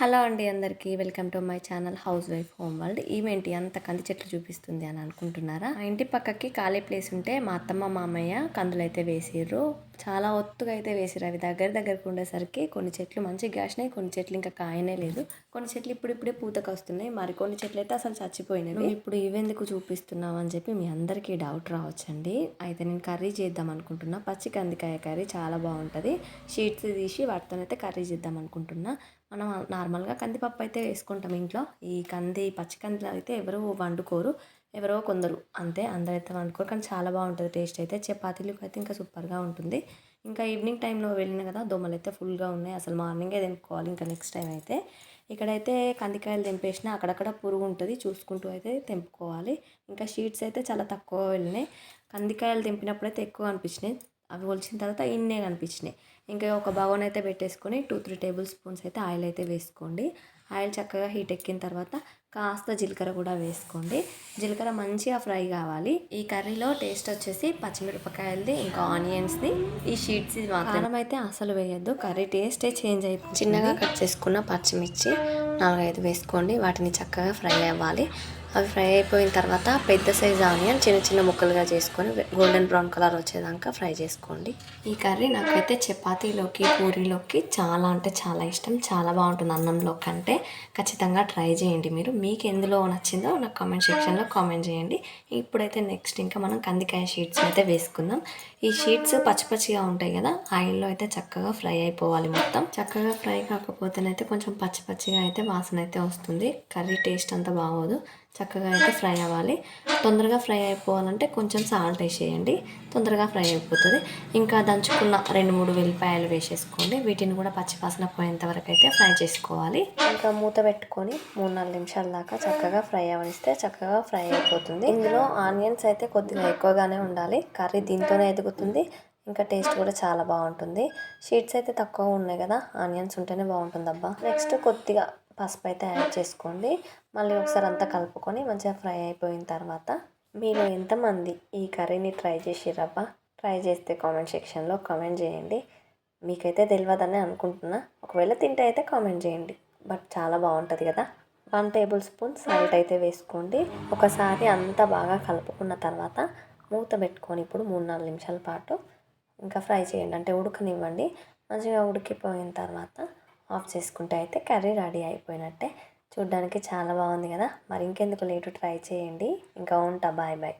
Hello అండి అందరికీ welcome to my channel house wife home world. ఈమెంటి అంత కంది చెట్లు చూపిస్తుంది అని అనుకుంటున్నారా? ఇంటి పక్కకి ఖాళీ ప్లేస్ ఉంటే మా అత్తమ్మ మామయ్య కందులు అయితే వేసిర్రు. చాలా ఒత్తుగా అయితే వేసారు అవి దగ్గర దగ్గరకు ఉండేసరికి కొన్ని చెట్లు మంచిగా కాసినాయి కొన్ని చెట్లు ఇంకా కాయనే లేదు. కొన్ని చెట్లు ఇప్పుడు ఇప్పుడే పూతకు వస్తున్నాయి. మరి కొన్ని చెట్లు అయితే అసలు చచ్చిపోయినాయి ఇప్పుడు ఇవెందుకు చూపిస్తున్నావు అని చెప్పి మీ అందరికీ డౌట్ రావచ్చండి. అయితే నేను కర్రీ చేద్దాం అనుకుంటున్నా. పచ్చి కందికాయ కర్రీ చాలా బాగుంటుంది. షీట్స్ తీసి వాటితోనైతే కర్రీ చేద్దాం అనుకుంటున్నా. మనం నార్మల్గా కందిపప్పు అయితే వేసుకుంటాం ఇంట్లో. ఈ కంది పచ్చి కందిలో అయితే ఎవరు వండుకోరు. ఎవరో కొందరు. అంతే అందరైతే వండుకోరు. కానీ చాలా బాగుంటుంది టేస్ట్ అయితే. చపాతీలకు అయితే ఇంకా సూపర్గా ఉంటుంది. ఇంకా ఈవినింగ్ టైంలో వెళ్ళిన కదా దోమలు అయితే ఫుల్గా ఉన్నాయి. అసలు మార్నింగే తెంపుకోవాలి ఇంకా నెక్స్ట్ టైం అయితే. ఇక్కడైతే కందికాయలు తెంపేసిన అక్కడక్కడ పురుగు ఉంటుంది. చూసుకుంటూ అయితే తెంపుకోవాలి. ఇంకా షీట్స్ అయితే చాలా తక్కువ వెళ్ళినాయి. కందికాయలు తెంపినప్పుడు అయితే ఎక్కువ అనిపించినాయి. అవి ఒలిచిన తర్వాత ఇన్నే కనిపించినాయి. ఇంకా ఒక బగోన్ అయితే పెట్టేసుకొని టూ త్రీ టేబుల్ స్పూన్స్ అయితే ఆయిల్ అయితే వేసుకోండి. ఆయిల్ చక్కగా హీట్ ఎక్కిన తర్వాత కాస్త జీలకర్ర కూడా వేసుకోండి. జీలకర్ర మంచిగా ఫ్రై కావాలి. ఈ కర్రీలో టేస్ట్ వచ్చేసి పచ్చిమిరపకాయలది ఇంకా ఆనియన్స్ది. ఈ షీట్స్ కారం అయితే అసలు వేయద్దు. కర్రీ టేస్టే చేంజ్ అయిపోతుంది. చిన్నగా కట్ చేసుకున్న పచ్చిమిర్చి నాలుగైదు వేసుకోండి. వాటిని చక్కగా ఫ్రై అవ్వాలి. అవి ఫ్రై అయిపోయిన తర్వాత పెద్ద సైజ్ ఆనియన్ చిన్న చిన్న ముక్కలుగా చేసుకొని గోల్డెన్ బ్రౌన్ కలర్ వచ్చేదాకా ఫ్రై చేసుకోండి. ఈ కర్రీ నాకైతే చపాతీలోకి పూరీలోకి చాలా అంటే చాలా ఇష్టం. చాలా బాగుంటుంది అన్నంలోకి అంటే. ఖచ్చితంగా ట్రై చేయండి మీరు. మీకు ఎందులో నచ్చిందో నాకు కామెంట్ సెక్షన్లో కామెంట్ చేయండి. ఇప్పుడైతే నెక్స్ట్ ఇంకా మనం కందికాయ షీట్స్ అయితే వేసుకుందాం. ఈ షీట్స్ పచ్చి పచ్చిగా ఉంటాయి కదా ఆయిల్లో అయితే చక్కగా ఫ్రై అయిపోవాలి మొత్తం. చక్కగా ఫ్రై కాకపోతేనైతే కొంచెం పచ్చి పచ్చిగా అయితే వాసన అయితే వస్తుంది. కర్రీ టేస్ట్ అంతా బాగోదు. చక్కగా అయితే ఫ్రై అవ్వాలి. తొందరగా ఫ్రై అయిపోవాలంటే కొంచెం సాల్ట్ వేసేయండి. తొందరగా ఫ్రై అయిపోతుంది. ఇంకా దంచుకున్న రెండు మూడు వెల్లిపాయలు వేసేసుకోండి. వీటిని కూడా పచ్చివాసన పోయేంత వరకు అయితే ఫ్రై చేసుకోవాలి. ఇంకా మూత పెట్టుకొని మూడు నాలుగు నిమిషాల దాకా చక్కగా ఫ్రై అవనిస్తే చక్కగా ఫ్రై అయిపోతుంది. ఇందులో ఆనియన్స్ అయితే కొద్దిగా ఎక్కువగానే ఉండాలి. కర్రీ దీంతోనే ఎదుగుతుంది. ఇంకా టేస్ట్ కూడా చాలా బాగుంటుంది. షీట్స్ అయితే తక్కువ ఉన్నాయి కదా. ఆనియన్స్ ఉంటేనే బాగుంటుంది అబ్బా నెక్స్ట్ కొద్దిగా పసుపు అయితే యాడ్ చేసుకోండి. మళ్ళీ ఒకసారి అంతా కలుపుకొని మంచిగా ఫ్రై అయిపోయిన తర్వాత మీరు ఎంతమంది ఈ కర్రీని ట్రై చేసిరబ్బా ట్రై చేస్తే కామెంట్ సెక్షన్లో కామెంట్ చేయండి. మీకైతే తెలియదని అనుకుంటున్నా. ఒకవేళ తింటే అయితే కామెంట్ చేయండి. బట్ చాలా బాగుంటుంది కదా. వన్ టేబుల్ స్పూన్ సాల్ట్ అయితే వేసుకోండి. ఒకసారి అంతా బాగా కలుపుకున్న తర్వాత మూత పెట్టుకొని ఇప్పుడు మూడు నాలుగు నిమిషాల పాటు ఇంకా ఫ్రై చేయండి. అంటే ఉడకనివ్వండి. మంచిగా ఉడికిపోయిన తర్వాత ఆఫ్ చేసుకుంటే అయితే కర్రీ రెడీ అయిపోయినట్టే. చూడ్డానికి చాలా బాగుంది కదా. మరి ఇంకెందుకు లేటు ట్రై చేయండి. ఇంకా ఉంటా. Bye bye.